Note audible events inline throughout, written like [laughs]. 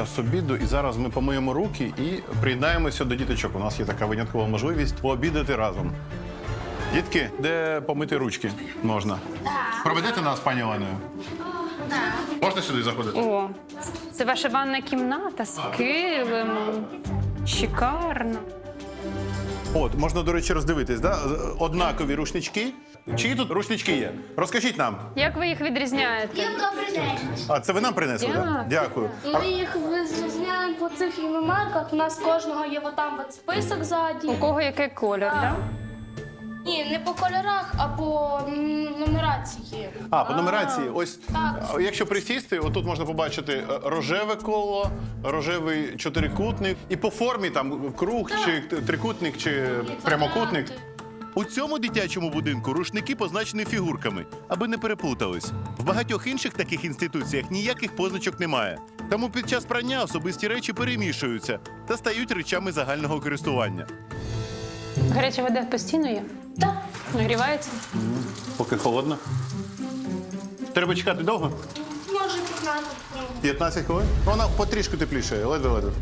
час обіду, і зараз ми помиємо руки і приєднаємося до діточок. У нас є така виняткова можливість пообідати разом. Дітки, де помити ручки можна? Проведете нас, пані Оленою? Можна сюди заходити? О, це ваша ванна кімната з килимом. Шикарно. От, можна, до речі, роздивитись, да? однакові рушнички. Чиї тут рушнички є? Розкажіть нам. Як ви їх відрізняєте? Добрий день. А це ви нам принесли? Да? Дякую. А- Ми їх відрізняємо по цих марках. У нас кожного є отам от список ззаді. У кого який колір, так? Ні, не по кольорах, а по нумерації. А, по нумерації. Ось Так. а, якщо присісти, отут можна побачити е, рожеве коло, рожевий чотирикутник, і по формі там круг, чи т- трикутник, чи прямокутник. У цьому дитячому будинку рушники позначені фігурками, аби не переплутались. В багатьох інших таких інституціях ніяких позначок немає. Тому під час прання особисті речі перемішуються та стають речами загального користування. Гаряча вода постійно є? Так. Нагрівається? Поки холодно. Треба чекати довго? Може 15 хвилин. 15 хвилин? Вона потрішку тепліше, ледве-ледве.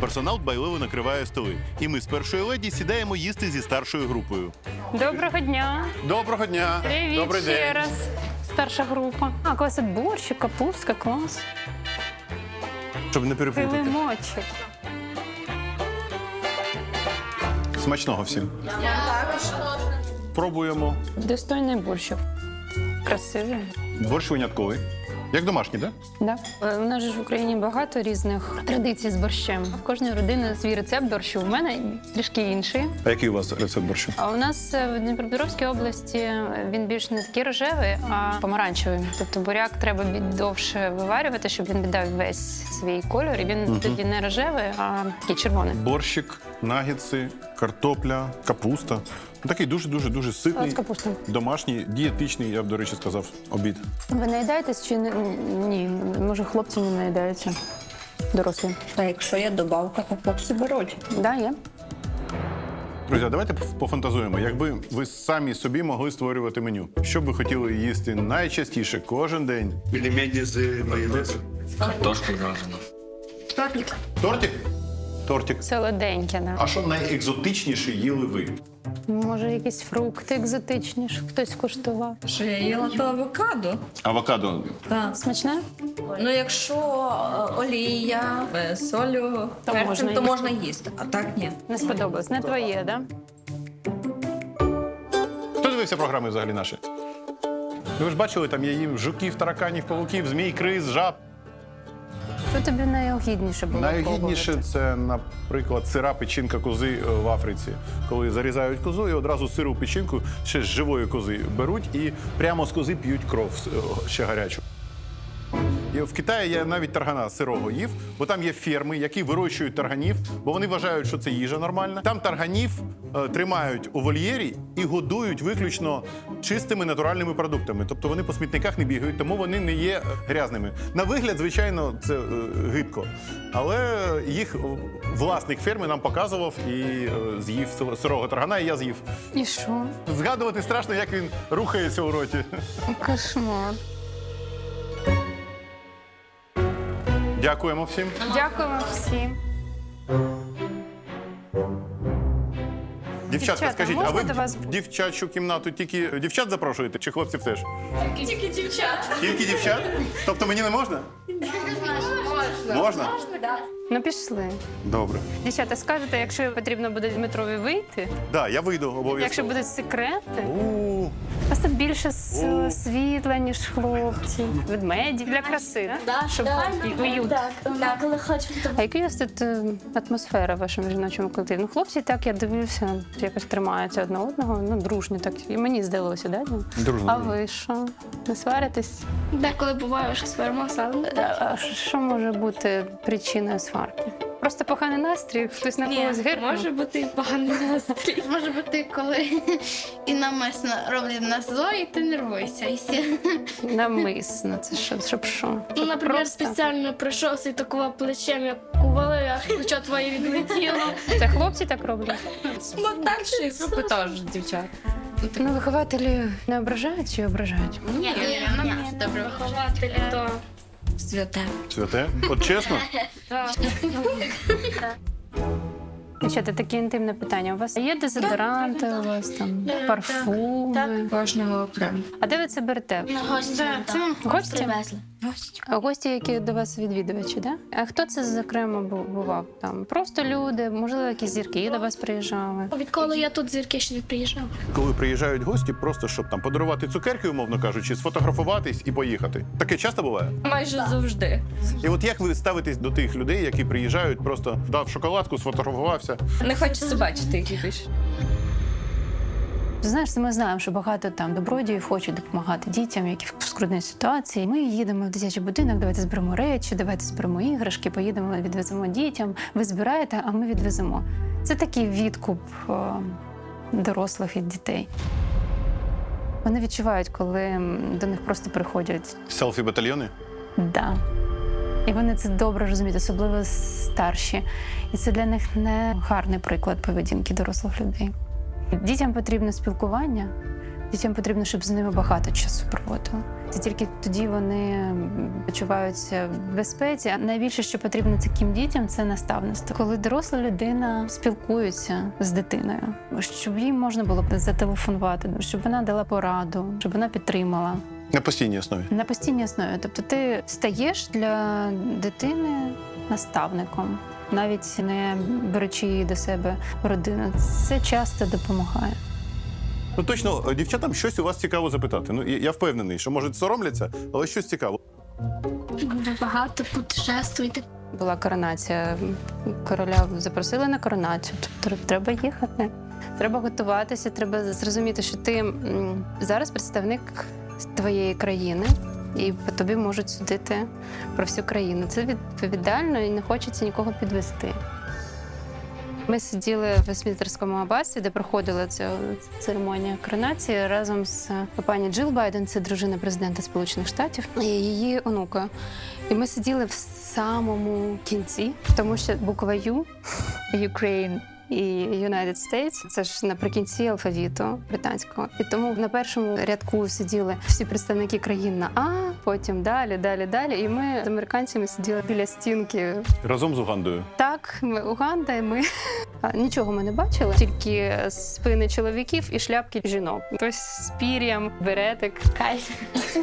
Персонал дбайливо накриває столи, і ми з першої леді сідаємо їсти зі старшою групою. Доброго дня. Доброго дня. Привіт Добрий ще день. раз. Старша група. А, клас тут борщик, капустка, клас. Щоб не переплутати. Килимочок. Смачного всім. Пробуємо. Достойний борщик. Красивий. Борщ винятковий. Як домашній, так? Да. Е, У нас ж в Україні багато різних традицій з борщем. В кожної родини свій рецепт борщу. У мене трішки інший. А який у вас рецепт борщу? А у нас е, в Дніпропетровській області е, він більш не такий рожевий, а помаранчевий. Тобто буряк треба довше виварювати, щоб він віддав весь свій кольор. І він тоді не рожевий, а такий червоний. Борщик, нагідси, картопля, капуста. Ну, такий дуже-дуже дуже ситний, з капустою. домашній, дієтичний, я б, до речі, сказав, обід. Ви наїдаєтесь чи не ні? Може, хлопці не наїдаються? Дорослі. Та якщо є добавка, то хлопці беруть. Да, є. Друзі, а давайте пофантазуємо. Якби ви самі собі могли створювати меню, що б ви хотіли їсти найчастіше кожен день? Пельмені з майонезом. Картошку жарену. Тортик? Тортик. Солоденьке, да. А що найекзотичніше їли ви? Може, якісь фрукти екзотичні, хтось куштував. Що я їла то авокадо. Авокадо. Так. Смачне? Ну, якщо е, олія, е, солю, То перцем, можна то їсти. можна їсти. А так ні. Не сподобалось. Не твоє, да? Хто дивився програми взагалі наші? Ви ж бачили, там є їм жуків, тараканів, павуків, змій, криз, жаб. Тобі найогідніше було? Найогідніше це, наприклад, сира печінка кози е, в Африці. Коли зарізають козу і одразу сиру печінку ще з живої кози беруть і прямо з кози п'ють кров е, ще гарячу. І в Китаї я навіть таргана сирого їв, бо там є ферми, які вирощують тарганів, бо вони вважають, що це їжа нормальна. Там тарганів е, тримають у вольєрі і годують виключно чистими натуральними продуктами. Тобто вони по смітниках не бігають, тому вони не є е, грязними. На вигляд, звичайно, це е, гидко. Але їх власник ферми нам показував і е, з'їв сирого таргана, і я з'їв. І що? Згадувати страшно, як він рухається у роті. Кошмар. Дякуємо всім. Дякуємо всім. Дівчатка, Дівчата, скажіть, а можна ви до вас? в дівчачу кімнату тільки дівчат запрошуєте, чи хлопців теж? Тільки дівчат. Тільки дівчат? Тобто мені не можна? Можна? Ну пішли. Добре. Дівчата, скажете, якщо потрібно буде Дмитрові вийти, Да, я вийду обов'язково. якщо будуть секрети, у вас тут більше с- світла, ніж хлопців, ведмедів для краси, да? щоб і уют. Так, так, коли хочемо. то- А яка у вас тут е, атмосфера в вашому жіночому колективі? Ну, хлопці, так я дивлюся, якось тримаються одне одного, ну дружні так. І мені здалося, да? Дім? Дружно, А дружно. ви що? Не сваритесь? Деколи буває, що сваримося, але А що може бути причиною сварки? Просто поганий настрій, хтось на когось гиркнув? може бути і поганий настрій. [laughs] Може бути, коли [laughs] і навмисно роблять нас зло, і ти нервуєшся. І все. [laughs] Намисно, це що, щоб що? Ну, наприклад, просто? спеціально прийшов і такував плечем, як увалив, аж плечо твоє відлетіло. Це хлопці так роблять? Далі групи теж дівчат. Ну, вихователі не ображають чи ображають? Ні, ні, нам добре. Вихователі, то Святе. Святе? От чесно? [laughs] [laughs] Дівчата, таке інтимне питання. У вас є дезодоранти, у вас там парфуми? Кожного окремо. А де ви це берете? Гості. Гості? Привезли. Гості, які до вас відвідувачі, да? А хто це зокрема бу- бував? Там просто люди, можливо, якісь зірки до вас приїжджали. Відколи я тут зірки ще не приїжджав. Коли приїжджають гості, просто щоб там подарувати цукерки, умовно кажучи, сфотографуватись і поїхати. Таке часто буває? Майже завжди. І от як ви ставитесь до тих людей, які приїжджають, просто дав шоколадку, сфотографувався. Не хочеться бачити їх більше. Знаєш, ми знаємо, що багато там добродіїв хочуть допомагати дітям, які в скрутній ситуації. Ми їдемо в дитячий будинок, давайте зберемо речі, давайте зберемо іграшки, поїдемо, відвеземо дітям. Ви збираєте, а ми відвеземо. Це такий відкуп е, дорослих від дітей. Вони відчувають, коли до них просто приходять Селфі батальйони? Да. І вони це добре розуміють, особливо старші. І це для них не гарний приклад поведінки дорослих людей. Дітям потрібне спілкування, дітям потрібно, щоб з ними багато часу проводили. Це тільки тоді вони почуваються в безпеці. А найбільше, що потрібно таким дітям, це наставництво. Коли доросла людина спілкується з дитиною, щоб їй можна було зателефонувати, щоб вона дала пораду, щоб вона підтримала. На постійній основі. На постійній основі. Тобто ти стаєш для дитини наставником, навіть не беручи її до себе в родину. Це часто допомагає. Ну точно, дівчатам щось у вас цікаво запитати. Ну я я впевнений, що може соромляться, але щось цікаво. Ви багато путешествуєте. Була коронація. Короля запросили на коронацію. Тобто треба їхати. Треба готуватися, треба зрозуміти, що ти зараз представник твоєї країни, і по тобі можуть судити про всю країну. Це відповідально і не хочеться нікого підвести. Ми сиділи в Вестмінстерському аббатстві, де проходила ця церемонія коронації разом з пані Джил Байден, це дружина президента Сполучених Штатів, і її онукою. І ми сиділи в самому кінці, тому що буква Ю Ukraine і United States це ж наприкінці алфавіту британського. І тому на першому рядку сиділи всі представники країн на А, потім далі, далі, далі. І ми з американцями сиділи біля стінки. Разом з Угандою. Так, ми Уганда, і ми нічого ми не бачили, тільки спини чоловіків і шляпки жінок. Хтось з пір'ям, беретик. Кайф. [laughs]